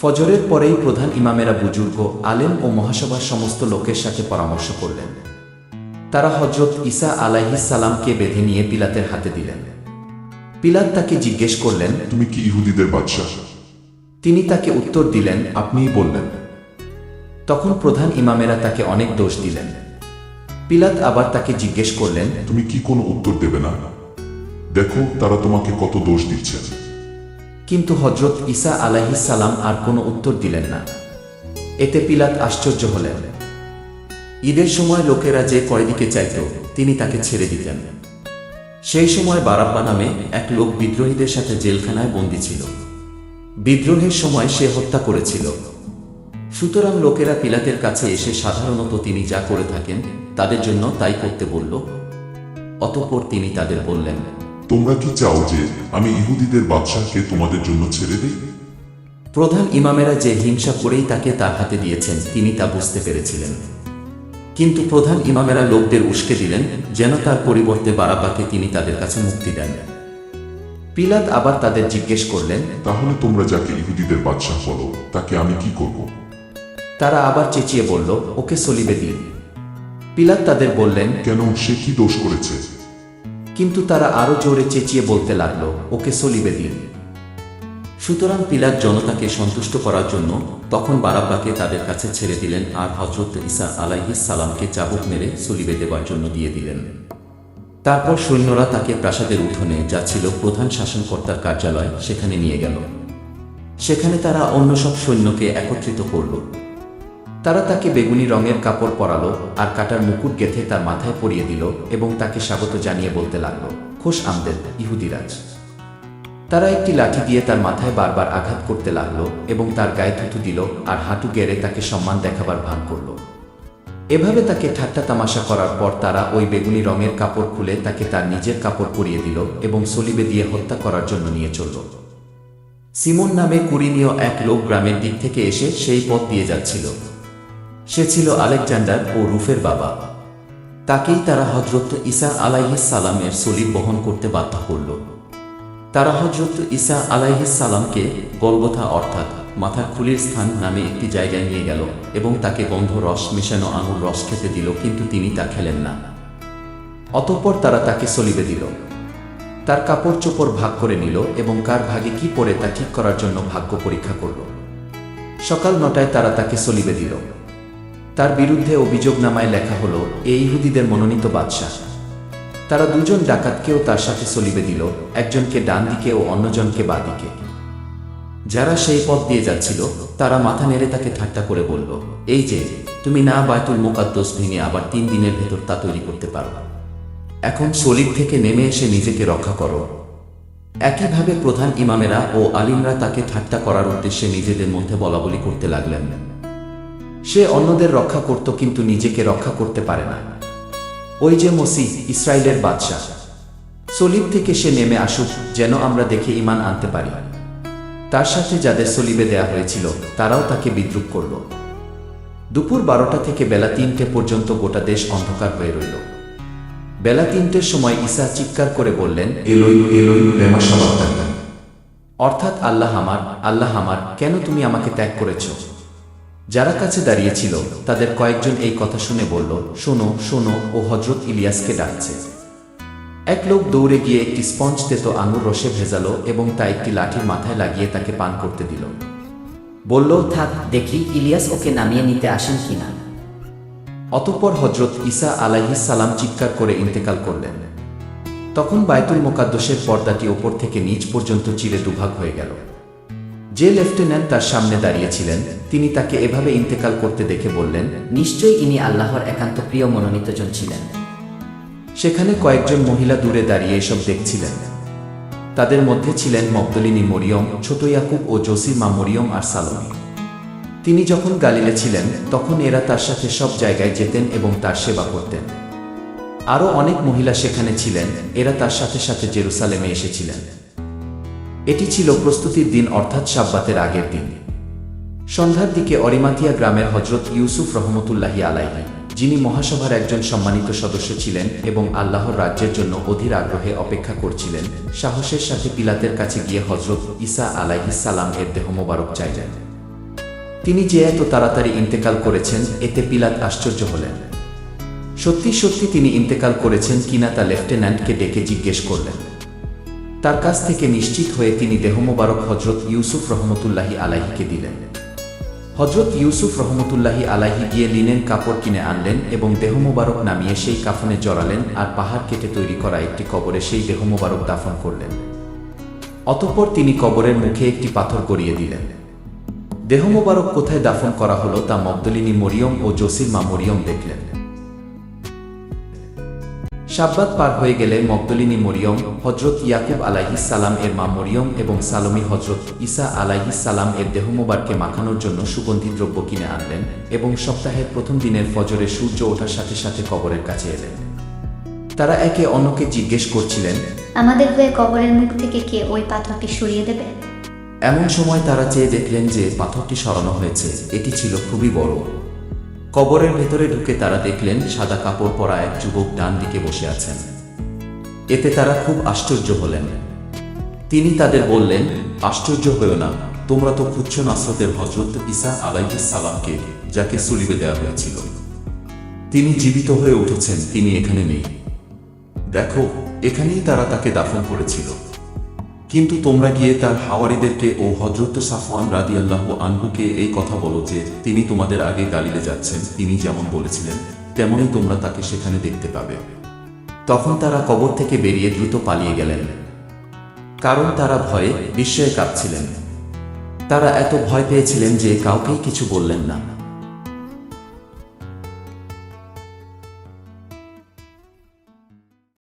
ফজরের পরেই প্রধান ইমামেরা বুজুর্গ আলেম ও মহাসভার সমস্ত লোকের সাথে পরামর্শ করলেন। তারা হজরত আলাইহিস সালামকে বেঁধে নিয়ে পিলাতের হাতে দিলেন। পিলাত তাকে জিজ্ঞেস করলেন তুমি কি ইহুদিদের বাদশাহ? তিনি তাকে উত্তর দিলেন আপনিই বললেন। তখন প্রধান ইমামেরা তাকে অনেক দোষ দিলেন। পিলাত আবার তাকে জিজ্ঞেস করলেন তুমি কি কোনো উত্তর দেবে না? দেখো তারা তোমাকে কত দোষ দিচ্ছে। কিন্তু হজরত ঈসা সালাম আর কোনো উত্তর দিলেন না। এতে পিলাত আশ্চর্য হলেন। ঈদের সময় লোকেরা যে কয়েদিকে চাইত, তিনি তাকে ছেড়ে দিতেন। সেই সময় বারাব্বা নামে এক লোক বিদ্রোহীদের সাথে জেলখানায় বন্দী ছিল। বিদ্রোহের সময় সে হত্যা করেছিল। সুতরাং লোকেরা পিলাতের কাছে এসে সাধারণত তিনি যা করে থাকেন, তাদের জন্য তাই করতে বলল, অতঃপর তিনি তাদের বললেন তোমরা কি চাও যে আমি ইহুদিদের বাদশাহকে তোমাদের জন্য ছেড়ে দিই? প্রধান ইমামেরা যে হিংসা করেই তাকে তার হাতে দিয়েছেন তিনি তা বুঝতে পেরেছিলেন। কিন্তু প্রধান ইমামেরা লোকদের উস্কে দিলেন যেন তার পরিবর্তে বারাব্বাকে তিনি তাদের কাছে মুক্তি দেন। পিলাত আবার তাদের জিজ্ঞেস করলেন তাহলে তোমরা যাকে ইহুদিদের বাদশাহ বলো তাকে আমি কি করব? তারা আবার চেঁচিয়ে বলল ওকে সলিবে দিন। পিলাত তাদের বললেন কেন সে কি দোষ করেছে? কিন্তু তারা আরও জোরে চেঁচিয়ে বলতে লাগল, ওকে সলিবে দিন। সুতরাং পিলাত জনতাকে সন্তুষ্ট করার জন্য তখন বারাব্বাকে তাদের কাছে ছেড়ে দিলেন আর হজরত ঈসা আলাইহিস সালামকে চাবুক মেরে সলিবে দেওয়ার জন্য দিয়ে দিলেন। তারপর সৈন্যরা তাকে প্রাসাদের উঠোনে, যা ছিল প্রধান শাসনকর্তার কার্যালয়, সেখানে নিয়ে গেল। সেখানে তারা অন্য সব সৈন্যকে একত্রিত করল। তারা তাকে বেগুনি রঙের কাপড় পরালো আর কাটার মুকুট গেথে তার মাথায় পরিয়ে দিল এবং তাকে স্বাগত জানিয়ে বলতে লাগল, খোশ আমদেদ ইহুদিরাজ তারা একটি লাঠি দিয়ে তার মাথায় বারবার আঘাত করতে লাগল এবং তার গায়ে থুতু দিল আর হাঁটু গেড়ে তাকে সম্মান দেখাবার ভান করল। এভাবে তাকে ঠাট্টা তামাশা করার পর তারা ওই বেগুনি রঙের কাপড় খুলে তাকে তার নিজের কাপড় পরিয়ে দিল এবং সলিবে দিয়ে হত্যা করার জন্য নিয়ে চলল। সিমন নামে কুরিনীয় এক লোক গ্রামের দিক থেকে এসে সেই পথ দিয়ে যাচ্ছিল। সে ছিল আলেকজান্ডার ও রুফের বাবা। তাকেই তারা হজরত আলাইহিস সালামের সলিব বহন করতে বাধ্য করল। তারা হজরত আলাইহিস সালামকে গলগথা অর্থাৎ মাথার খুলির স্থান নামে একটি জায়গায় নিয়ে গেল এবং তাকে গন্ধ রস মেশানো আঙুর রস খেতে দিল, কিন্তু তিনি তা খেলেন না। অতঃপর তারা তাকে সলিবে দিল। তার কাপড় চোপড় ভাগ করে নিল এবং কার ভাগে কি পরে তা ঠিক করার জন্য ভাগ্য পরীক্ষা করল। সকাল নটায় তারা তাকে সলিবে দিল। তার বিরুদ্ধে অভিযোগনামায় লেখা হলো এই ইহুদিদের মনোনীত বাদশাহ। তারা দুজন ডাকাতকেও তার সাথে সলিবে দিল, একজনকে ডান দিকে ও অন্যজনকে বাঁ দিকে। যারা সেই পথ দিয়ে যাচ্ছিল, তারা মাথা নেড়ে তাকে ঠাট্টা করে বলল, এই যে, তুমি না বায়তুল মোকাদ্দস ভেঙে আবার তিন দিনের ভেতর তা তৈরি করতে পারো। এখন সলিব থেকে নেমে এসে নিজেকে রক্ষা করো। একইভাবে প্রধান ইমামেরা ও আলিমরা তাকে ঠাট্টা করার উদ্দেশ্যে নিজেদের মধ্যে বলাবলি করতে লাগলেন। সে অন্যদের রক্ষা করত কিন্তু নিজেকে রক্ষা করতে পারে না। ওই যে মসিহ ইসরায়েলের বাদশাহ। সলিব থেকে সে নেমে আসুক যেন আমরা দেখে ইমান আনতে পারি। তার সাথে যাদের সলিবে দেয়া হয়েছিল তারাও তাকে বিদ্রুপ করল। দুপুর বারোটা থেকে বেলা তিনটে পর্যন্ত গোটা দেশ অন্ধকার হয়ে রইল। বেলা তিনটের সময় ঈসা চিৎকার করে বললেন এলোই এলোই অর্থাৎ আল্লাহ আমার আল্লাহ আমার কেন তুমি আমাকে ত্যাগ করেছ? যারা কাছে দাঁড়িয়েছিল, তাদের কয়েকজন এই কথা শুনে বলল, শোনো শোনো, ও হজরত ইলিয়াসকে ডাকছে। এক লোক দৌড়ে গিয়ে একটি স্পঞ্জ তেত আঙুর রসে ভেজালো এবং তা একটি লাঠির মাথায় লাগিয়ে তাকে পান করতে দিল। বলল, থাক, দেখি ইলিয়াস ওকে নামিয়ে নিতে আসেন কিনা। অতঃপর হজরত ঈসা আলাইহিস সালাম চিৎকার করে ইন্তেকাল করলেন। তখন বায়তুল মোকাদ্দসের পর্দাটি ওপর থেকে নিচ পর্যন্ত চিরে দুভাগ হয়ে গেল। যে লেফটেন্যান্ট তার সামনে দাঁড়িয়েছিলেন, তিনি তাকে এভাবে ইন্তেকাল করতে দেখে বললেন, নিশ্চয়ই ইনি আল্লাহর একান্ত প্রিয় মনোনীতজন ছিলেন। সেখানে কয়েকজন মহিলা দূরে দাঁড়িয়ে এসব দেখছিলেন। তাদের মধ্যে ছিলেন মকদলিনী মরিয়ম, ছোট ইয়াকুব ও মা মরিয়ম আর সালমী। তিনি যখন গালিলে ছিলেন, তখন এরা তার সাথে সব জায়গায় যেতেন এবং তার সেবা করতেন। আরও অনেক মহিলা সেখানে ছিলেন, এরা তার সাথে সাথে জেরুসালেমে এসেছিলেন। এটি ছিল প্রস্তুতির দিন অর্থাৎ সাব্বাতের আগের দিন। সন্ধ্যার দিকে অরিমাতিয়া গ্রামের হজরত ইউসুফ রহমতুল্লাহি আলাইহি, যিনি মহাসভার একজন সম্মানিত সদস্য ছিলেন এবং আল্লাহর রাজ্যের জন্য অধীর আগ্রহে অপেক্ষা করছিলেন, সাহসের সাথে পিলাতের কাছে গিয়ে হজরত আলাইহিস সালাম এর দেহ মোবারক চাই চাইলেন। তিনি যে এত তাড়াতাড়ি ইন্তেকাল করেছেন, এতে পিলাত আশ্চর্য হলেন। সত্যি সত্যি তিনি ইন্তেকাল করেছেন কিনা তা লেফটেন্যান্টকে ডেকে জিজ্ঞেস করলেন। তার কাছ থেকে নিশ্চিত হয়ে তিনি দেহ মোবারক হজরত ইউসুফ রহমতুল্লাহি আলাহিকে দিলেন। হজরত ইউসুফ রহমতুল্লাহি আলাহি গিয়ে লিনেন কাপড় কিনে আনলেন এবং দেহ মোবারক নামিয়ে সেই কাফনে জড়ালেন আর পাহাড় কেটে তৈরি করা একটি কবরে সেই দেহ মোবারক দাফন করলেন। অতঃপর তিনি কবরের মুখে একটি পাথর গড়িয়ে দিলেন। দেহ মোবারক কোথায় দাফন করা হলো তা মগদলিনী মরিয়ম ও জসির মা মরিয়ম দেখলেন। শাব্বাত পার হয়ে গেলে মগদলিনী মরিয়ম হজরত ইয়াকুব সালাম এর মা মরিয়ম এবং সালমি হজরত আলাইহিস সালাম এর দেহমোবারকে মাখানোর জন্য সুগন্ধি দ্রব্য কিনে আনলেন এবং সপ্তাহের প্রথম দিনের ফজরে সূর্য ওঠার সাথে সাথে কবরের কাছে এলেন। তারা একে অন্যকে জিজ্ঞেস করছিলেন আমাদের হয়ে কবরের মুখ থেকে কে ওই পাথরটি সরিয়ে দেবে? এমন সময় তারা চেয়ে দেখলেন যে পাথরটি সরানো হয়েছে এটি ছিল খুবই বড়। কবরের ভেতরে ঢুকে তারা দেখলেন সাদা কাপড় পরা এক যুবক ডান দিকে বসে আছেন। এতে তারা খুব আশ্চর্য হলেন। তিনি তাদের বললেন, আশ্চর্য হয়েও না, তোমরা তো খুঁজছ নাসরতের হজরত আলাইহিস সালামকে, যাকে সুলিবে দেওয়া হয়েছিল। তিনি জীবিত হয়ে উঠেছেন, তিনি এখানে নেই। দেখো, এখানেই তারা তাকে দাফন করেছিল। কিন্তু তোমরা গিয়ে তার হাওয়ারিদেরকে, ও হজরত সাফওয়ান রাদিয়াল্লাহ আনহুকে এই কথা বলো যে, তিনি তোমাদের আগে গালিলে যাচ্ছেন, তিনি যেমন বলেছিলেন, তেমনই তোমরা তাকে সেখানে দেখতে পাবে। তখন তারা কবর থেকে বেরিয়ে দ্রুত পালিয়ে গেলেন। কারণ তারা ভয়ে বিস্ময়ে কাঁপছিলেন তারা এত ভয় পেয়েছিলেন যে কাউকেই কিছু বললেন না।